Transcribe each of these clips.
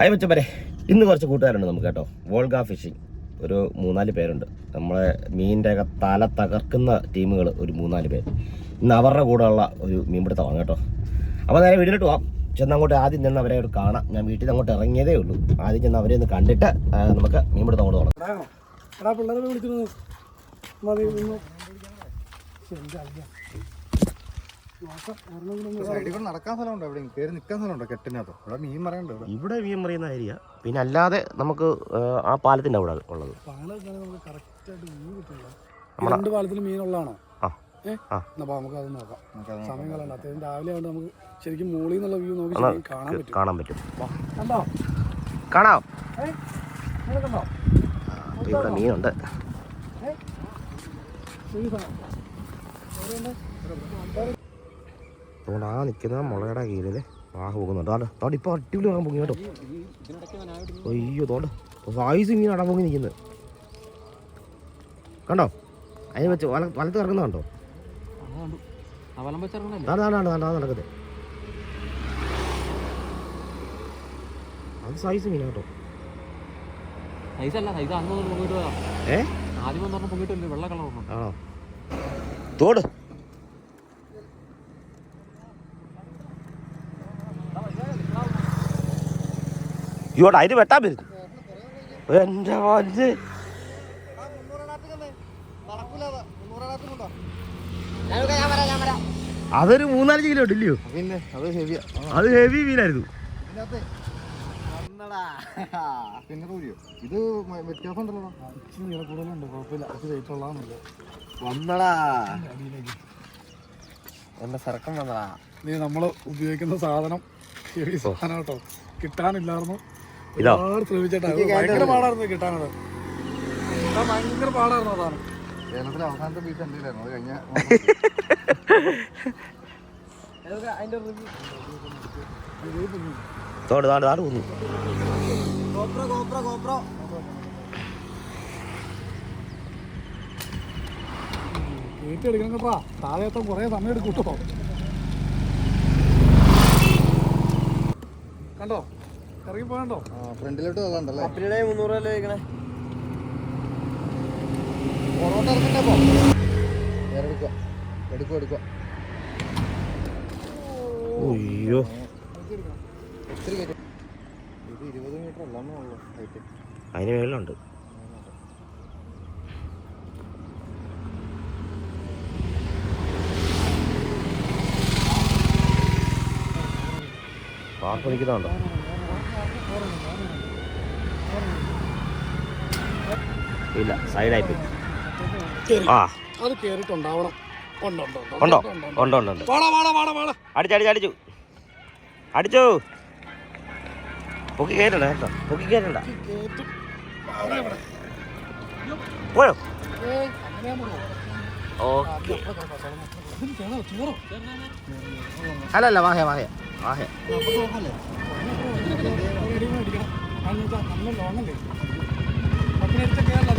Hi മച്ചപ്പരെ ഇന്ന് കുറച്ച് കൂട്ടുകാരുണ്ട് നമുക്ക് കേട്ടോ. Volga fishing. ഒരു മൂന്നാൽ പേരുണ്ട്. നമ്മളെ മീനിന്റെ ഒക്കെ തല തകർക്കുന്ന ടീമുകൾ ഒരു മൂന്നാൽ പേര്. ഇന്ന് അവരുടെ കൂടെയുള്ള ഒരു മീൻപിടുത്തമാണ് കേട്ടോ. അപ്പോൾ നേരെ വീട്ടിലോട്ട് പോവാം. ചെന്നങ്ങോട്ട് ആദ്യം നിന്ന് അവരെ ഒരു കാണാം. ഞാൻ വീട്ടിൽ നിന്ന് അങ്ങോട്ട് ഇറങ്ങിയതേ ഉള്ളൂ. ആദ്യം ചെന്ന് അവരെ ഒന്ന് കണ്ടിട്ട് നമുക്ക് മീൻപിടുത്തം അങ്ങോട്ട് തുടങ്ങാം മതി ഒന്ന് സൈഡിൽ കൂടെ നടക്കാൻ സ്ഥലമുണ്ടോ എവിടെ കയറി നിൽക്കാൻ സ്ഥലമുണ്ടോ കെട്ടിനകത്തോ? ഇവിടെ മീൻ പറയണ്ടോ ഇവിടെ. മീൻ പറയുന്ന ഏരിയ. പിന്നെ അല്ലാതെ നമുക്ക് ആ, പാലത്തിന്റെ അവിടെ ഉള്ളത്. പാലൊക്കെ നമുക്ക് കറക്റ്റായിട്ട് മീൻ കിട്ടില്ല രണ്ട് പാലത്തിൽ മീനുള്ളതാണോ നമുക്ക് അത് നോക്കാം. സമയം അത്യാവശ്യം രാവിലെ നമുക്ക് ശരിക്കും നിന്നുള്ള വ്യൂ നോക്കി കാണാൻ പറ്റും. കാണാൻ പറ്റും. കണ്ടോ? കാണാം. ഇവിടെ മീനുണ്ട്? അതുകൊണ്ട് ആ നിൽക്കുന്ന മുളയുടെ കീഴിൽ വാഹ പോകുന്നുണ്ട്. അവിടെ അവിടെ ഇപ്പോൾ അടിപൊളി കാണാൻ പൊങ്ങി കേട്ടോ. അയ്യോ തോണ്ട് വായുസ് ഇങ്ങനെ അടാൻ പൊങ്ങി നിൽക്കുന്നത് കണ്ടോ? അതിന് വെച്ച് വല വലത്ത് കിടക്കുന്ന കണ്ടോ? നടക്കുന്നത് അത് സൈസ് മീനാ കേട്ടോ. സൈസല്ല സൈസ് അന്ന് ഒന്ന് പൊങ്ങിട്ട് വരാം ഏ ആദ്യം വന്ന് പറഞ്ഞ പൊങ്ങിയിട്ടില്ലേ വെള്ള കളർ ഒന്നും ആണോ തോട് ഇങ്ങോട്ട് അതിന് വെട്ടാൻ വരുന്നു. എന്റെ മോനെ അതൊരു മൂന്നാൽ കിലോ ഉണ്ട് ഇല്ലയോ? പിന്നെ അത് അത് ഹെവി മീനായിരുന്നു. പിന്നെ ഇത് മ- വ്യത്യാസം ഉണ്ടല്ലോ. ഇച്ചിരി നീളം കൂടുതലുണ്ട് കുഴപ്പമില്ല. അത് ഉള്ളതാണല്ലോ വന്നടാ. എന്റെ സർക്കം വന്നടാ. നീ നമ്മൾ ഉപയോഗിക്കുന്ന സാധനം ഹെവി സാധനം കേട്ടോ. കിട്ടാനില്ലായിരുന്നു. ഇതോ? ഭയങ്കര പാടായിരുന്നു കിട്ടാനത്. ഭയങ്കര പാടായിരുന്നു അതാണ്. കേരളത്തിലെ അവസാനത്തെ അത് കഴിഞ്ഞ തോട് താട് താട് താഴെ എത്താൻ കുറേ സമയം എടുക്കും കേട്ടോ. കണ്ടോ? ഇറങ്ങി പോകണ്ടോ ഫ്രണ്ടിലോട്ട് തള്ളണ്ടല്ലേ മുന്നൂറ് രൂപ കഴിക്കണേ പുറകോട്ട് ഇറക്കണ്ടേ പോ. വേറെ എടുക്കുക എടുക്കുക എടുക്കുക അയ്യോ. ഒത്തിരി കയറ്റി. ഇത് ഇരുപത് മീറ്റർ അല്ലാന്നേ ഉള്ളൂ ഹൈറ്റ്. അതിന് മേളിലുണ്ട്. പാർക്ക് ഇല്ല സൈഡായി പോയി ആ അത് കേറിട്ടുണ്ടാവണം ഉണ്ടോ ഉണ്ടോ ഉണ്ടോ അടിച്ചു അടിച്ചു അടിച്ചു അടിച്ചു പൊക്കി കയറ്റണ്ട കേട്ടോ പൊക്കി കയറ്റണ്ട പോയോ ഓക്കെ അല്ലല്ല വാഹയ വാഹയ വാഹയ കേരള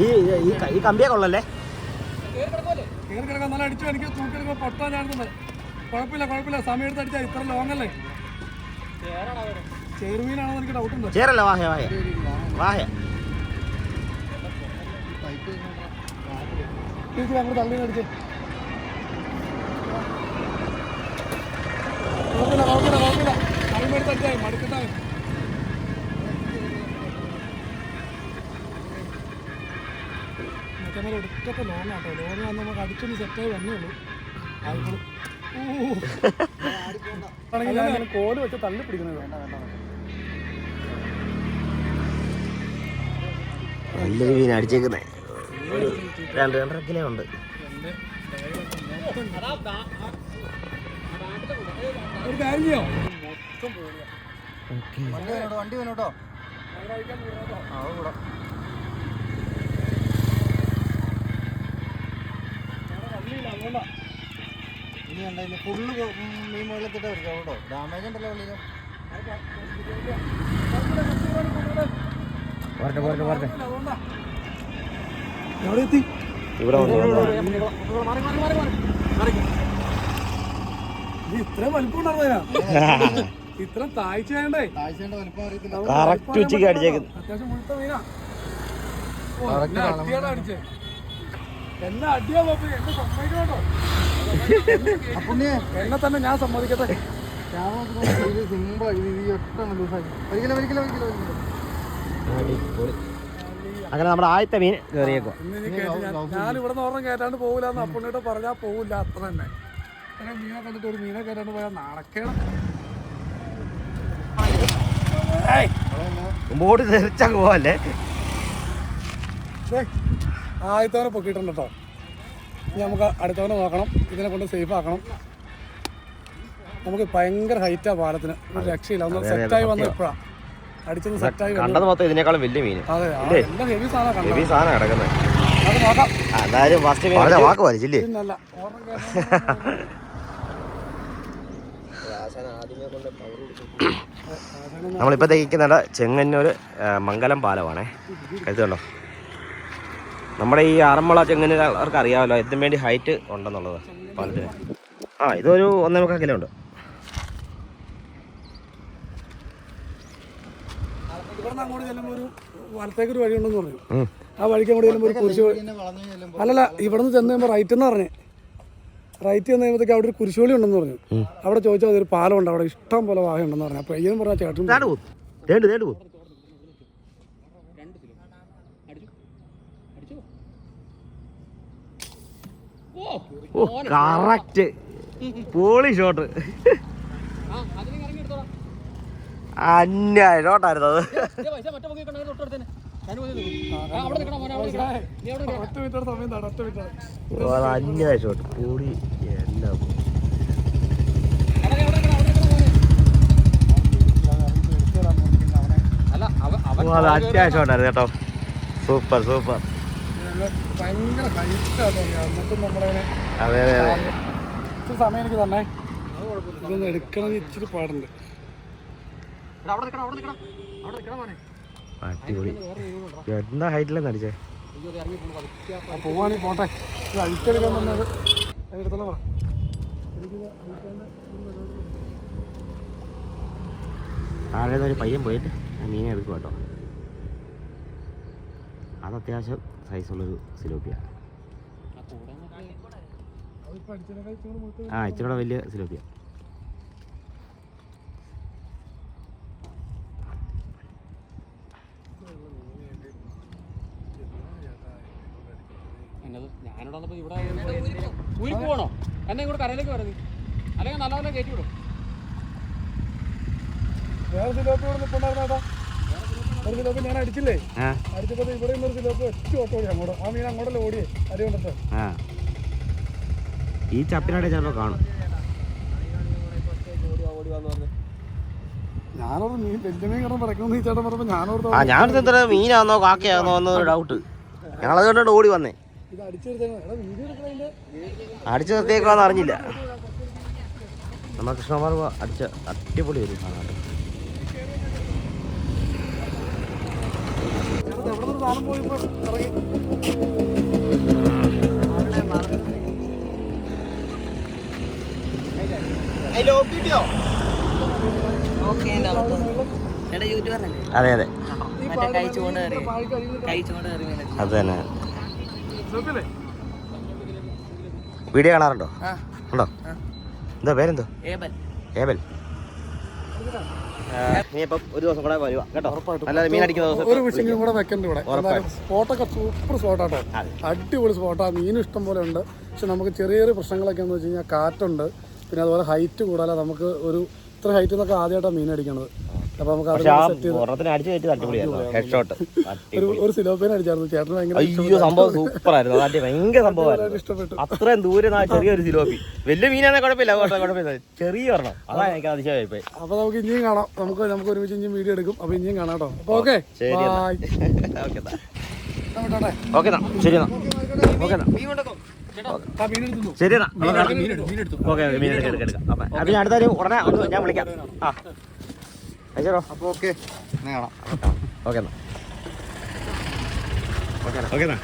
ഈ ഈ കമ്പിയെ കൊള്ളല്ലേ കയറി കിടക്കാൻ നല്ല അടിച്ചു എനിക്ക് തൂക്കിയെടുക്കാൻ പൊട്ടാൻ ചാടുന്നുണ്ട് കുഴപ്പമില്ല കുഴപ്പമില്ല. സമയം എടുത്ത് അടിച്ചാൽ ഇത്ര ലോങ് അല്ലേ? ചെറുമീനാണെന്ന് എനിക്ക് ഡൗട്ട് ഉണ്ട്. ചേരല്ല വാഹ വാഹ വാഹ ചേച്ചി അങ്ങോട്ട് തള്ളി അടിച്ചേ. കുഴപ്പമില്ല കുഴപ്പമില്ല കുഴപ്പമില്ല സമയം എടുത്ത് അടിച്ചാൽ മടുക്കട്ടാ മറ്റേ ലോങ് ആട്ടോ ലോങ് ആകുമ്പോൾ നമുക്ക് അടിച്ചൊന്ന് സെറ്റായി വന്നേ ഉള്ളൂ കോൽ വെച്ച് തള്ളി പിടിക്കുന്നത് വേണ്ട വേണ്ട നല്ലൊരു അടിച്ചേക്കുന്നേ. രണ്ട് രണ്ടര കിലോ ഉണ്ട്. ഒരു കാര്യം ചെയ്യോ വണ്ടി വേണോട്ടോ വണ്ടി വേണോട്ടോ ആ കൂടാ. ഇനി എന്തായാലും ഫുള്ള് മീൻ മുകളിലെത്തിട്ട് എടുക്കാം കേട്ടോ. ഡാമേജ് ഉണ്ടല്ലോ വള്ളിയിൽ പോരട്ടെ പോരട്ടെ പോരട്ടെ എവിടെ എത്തി ഇവിടെ മാറി മാറി മാറി മാറി മാറി. ഇത്രയും വലിപ്പം ഉണ്ടായിരുന്നതിനാ ഇത്ര താഴ്ച വേണ്ടേ ഉച്ചയ്ക്ക് അടിച്ചേക്കുന്നു. അത്യാവശ്യം മുഴുത്ത മീനാ. ഓ, എന്നെ അടിയാണ് അടിച്ചേ. എന്നെ അടിയാ പോപ്പി എന്നെ സമ്മതിക്കണോ അപ്പുണ്ണിയെ എന്നെ തന്നെ ഞാൻ സമ്മതിക്കട്ടെ. അങ്ങനെ നമ്മുടെ ആദ്യത്തെ മീൻ കയറിയേക്കും ഇന്ന് ഇനി ഞാൻ ഞാൻ ഇവിടെ നിന്ന് ഒരെണ്ണം കയറ്റാണ്ട് പോകില്ല എന്ന് അപ്പുണ്ണിട്ട് പറഞ്ഞാൽ പോകില്ല അത്ര തന്നെ. ഇത്രയും മീനെ കണ്ടിട്ട് ഒരു മീനെ കയറ്റാണ്ട് പോയാൽ നടക്കണം ബോട്ട് തെറിച്ചങ്ങ് പോവല്ലേ? ദേ, ആദ്യത്തവനെ പൊക്കിയിട്ടുണ്ട് കേട്ടോ. ഇനി നമുക്ക് അടുത്തവനെ നോക്കണം ഇതിനെ കൊണ്ട് സേഫ് ആക്കണം. നമുക്ക് ഭയങ്കര ഹൈറ്റാ പാലത്തിന്. ഒരു രക്ഷയില്ല ഒന്ന് സെറ്റായി വന്ന ഇപ്പോഴാ അടിച്ചത് സെറ്റായി കണ്ടത് മൊത്തം ഇതിനേക്കാളും വലിയ മീൻ അതെ എല്ലാം ഹെവി സാധനം ഹെവി സാധനം കിടക്കുന്നത്. അത് നോക്കാം. എന്തായാലും ഫസ്റ്റ് മീൻ വാക്ക് വലിച്ചില്ലേ? നമ്മളിപ്പോൾ തയ്ക്കുന്നത് ചെങ്ങന്നൂർ മംഗലം പാലമാണേ. കരുതുണ്ടോ നമ്മുടെ ഈ ആറന്മുള ചെങ്ങന്നൂർക്ക് അറിയാമല്ലോ എന്തും വേണ്ടി ഹൈറ്റ് ഉണ്ടെന്നുള്ളത് പാലത്തിന്. ആ ഇതൊരു ഒന്നേ മുക്കാൽ കിലോ ഉണ്ട് ഇവിടുന്ന് അങ്ങോട്ട് ചെല്ലുമ്പോൾ ഒരു വലത്തേക്ക് ഒരു വഴിയുണ്ടെന്ന് പറഞ്ഞു. ആ വഴിക്ക് അങ്ങോട്ട് ചെല്ലുമ്പോൾ ഒരു ഇവിടെ അല്ലല്ല ഇവിടുന്ന് ചെന്ന് കഴിയുമ്പോൾ റൈറ്റ് എന്ന് പറഞ്ഞേ. റൈറ്റ് ചെന്ന് കഴിയുമ്പോഴത്തേക്ക് അവിടെ ഒരു കുരിശോളി ഉണ്ടെന്ന് പറഞ്ഞു. അവിടെ ചോദിച്ചാൽ അതൊരു ഉണ്ട് അവിടെ ഇഷ്ടം പോലെ വാഹ ഉണ്ടെന്ന് പറഞ്ഞു. അപ്പോൾ അയ്യെന്ന് പറഞ്ഞാൽ ചേട്ടൻ ഓ കറക്റ്റ് പോളി ഷോട്ട് ആ അതിന് ഇറങ്ങി എടുത്തോളാം അന്യ ഷോട്ടായിരുന്നു അത് അന്യ ഷോട്ട് കൂടി എല്ലാം കേട്ടോ സൂപ്പർ സൂപ്പർ അതെ അതെ അതെ. സമയം എനിക്ക് തന്നെ ഇതൊന്ന് എടുക്കണമെന്ന് ഇച്ചിരി പാടുണ്ട്. അവിടെ നിൽക്കണം അവിടെ നിൽക്കണം. അവിടെ നിൽക്കണം മോനെ. അടിപൊളി. എന്താ ഹൈറ്റിലെന്ന് അടിച്ചേ? പോവാണെങ്കിൽ പോട്ടെ. ഇത് അഴിച്ചെടുക്കാൻ വന്നത് എടുത്തോളാം പറ. എനിക്കിത് അഴിക്കാണ്ട് താഴെ ഒരു പയ്യൻ പോയിട്ട് മീനെ എടുക്കും കേട്ടോ. അത് അത്യാവശ്യം സൈസുള്ളൊരു സിലോപ്പിയ. ആ ഇച്ചിരി വലിയ സിലോപ്പിയ. എന്നത് ഞാനിവിടെ വന്നപ്പോൾ ഇവിടെ ഊരി പോകണോ എന്നെ കരയിലേക്ക് വരുന്നത് അല്ലെങ്കിൽ നല്ലപോലെ കയറ്റി വിടും. വേറെ സിലോപ്പി ഇവിടെ നിൽപ്പുണ്ടായിരുന്ന ഏട്ടാ. ഒരു സിലോപ്പി ഞാൻ അടിച്ചില്ലേ? അടിച്ചപ്പോൾ ഇവിടെ നിന്നൊരു സിലോപ്പി ഒറ്റ ഓട്ടോ ഓടി അങ്ങോട്ട്. ആ മീൻ അങ്ങോട്ടല്ലേ ഓടിയേ? അരി കൊണ്ടിട്ട്. ആ. ഈ ചപ്പിനാടെ ചിലപ്പോൾ കാണും. ഞാനോട് മീൻ വലിയ മീൻ കിടന്ന് പറയണമെന്ന് ഈ ചേട്ടൻ പറഞ്ഞപ്പോൾ ഞാനോട് ആ എത്ര മീനാന്നോ കാക്കയാന്നോ എന്നൊരു ഡൗട്ട് ഞങ്ങളത് കണ്ടോണ്ട് ഓടി വന്നേ. ഇത് അടിച്ചെടുത്തേക്കണം? എടാ വീഡിയോ എടുക്കണതിന്റെ അടിച്ചു നിർത്തിയേക്കാന്ന് അറിഞ്ഞില്ല. നമ്മുടെ കൃഷ്ണമാർ അടിച്ച അടിപൊളി ഒരു സാധനം അതെ അതെ. അതെ തന്നെ. വീഡിയോ കാണാറുണ്ടോ? ഉണ്ടോ? എന്താ പേരെന്തോ? ഏബൽ. നീ ഇപ്പം ഒരു ദിവസം കൂടെ വരുവാ കേട്ടോ? അല്ലാതെ മീൻ അടിക്കുന്ന ദിവസം ഒരു വിഷയം കൂടെ വെക്കണ്ട ഇവിടെ. സ്പോട്ടൊക്കെ സൂപ്പർ സ്പോട്ടാട്ടോ അതെ. അടിപൊളി സ്പോട്ടാ മീനും ഇഷ്ടം പോലെ ഉണ്ട്. പക്ഷെ നമുക്ക് ചെറിയ ചെറിയ പ്രശ്നങ്ങളൊക്കെ എന്ന് വെച്ച് കഴിഞ്ഞാൽ കാറ്റുണ്ട്. പിന്നെ അതുപോലെ ഹൈറ്റ് കൂടാതെ നമുക്ക് ഒരു ഇത്ര ഹൈറ്റ് എന്നൊക്കെ ആദ്യമായിട്ടാണ് മീൻ അടിക്കണത്. അപ്പോൾ നമുക്ക് അത് പക്ഷെ ആ സെറ്റ് ചെയ്ത് ഒരെണ്ണത്തിന് അടിച്ചു കയറ്റി അടിപൊളിയായിരുന്നു. ഹെഡ് ഷോട്ട് ഒരു ഒരു സിലോപ്പേന അടിച്ചായിരുന്നു. ചേട്ടന് ഭയങ്കര അയ്യോ സംഭവം സൂപ്പറായിരുന്നു. ഭയങ്കര സംഭവമായിരുന്നു. അത്രയും ദൂരെ നിന്ന് ചെറിയൊരു സിലോപ്പി. വലിയ മീനാണെ കുഴപ്പമില്ല. കുഴപ്പമില്ല. ചെറിയ ഒരെണ്ണം. അതാണ് എനിക്ക് അതിശയമായി പോയി അപ്പോൾ നമുക്ക് ഇനിയും കാണാം. നമുക്ക് നമുക്ക് ഒരുമിച്ച് ഇനിയും വീഡിയോ എടുക്കും. അപ്പോൾ ഇനിയും കാണാം കേട്ടോ. ഓക്കെ. ശരി എന്നാ. ഓക്കെ എന്നാ. ഓക്കെ എന്നാ. ശരി എന്നാ. ഓക്കെ എന്നാ. മീൻ എടുത്തു ശരി എന്നാ. ഓക്കെ ഓക്കെ മീൻ എടുക്കാം അപ്പം അപ്പം ഞാൻ അടുത്താലും ഉടനെ ഒന്ന് ഞാൻ വിളിക്കാം. ആ. അയച്ചോ അപ്പോൾ ഓക്കെ. എന്നാ കാണാം. ഓക്കെ എന്നാ. ഓക്കെ എന്നാ ഓക്കെ എന്നാ.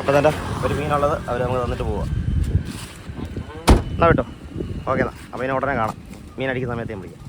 അപ്പം തന്നെ ഒരു മീനുള്ളത് അവർ നമുക്ക് തന്നിട്ട് പോവാം. എന്നാ വിട്ടോ. ഓക്കെ എന്നാ. അപ്പോൾ ഇനി ഉടനെ കാണാം. മീൻ അടിക്കുന്ന സമയത്ത് ഞാൻ വിളിക്കാം.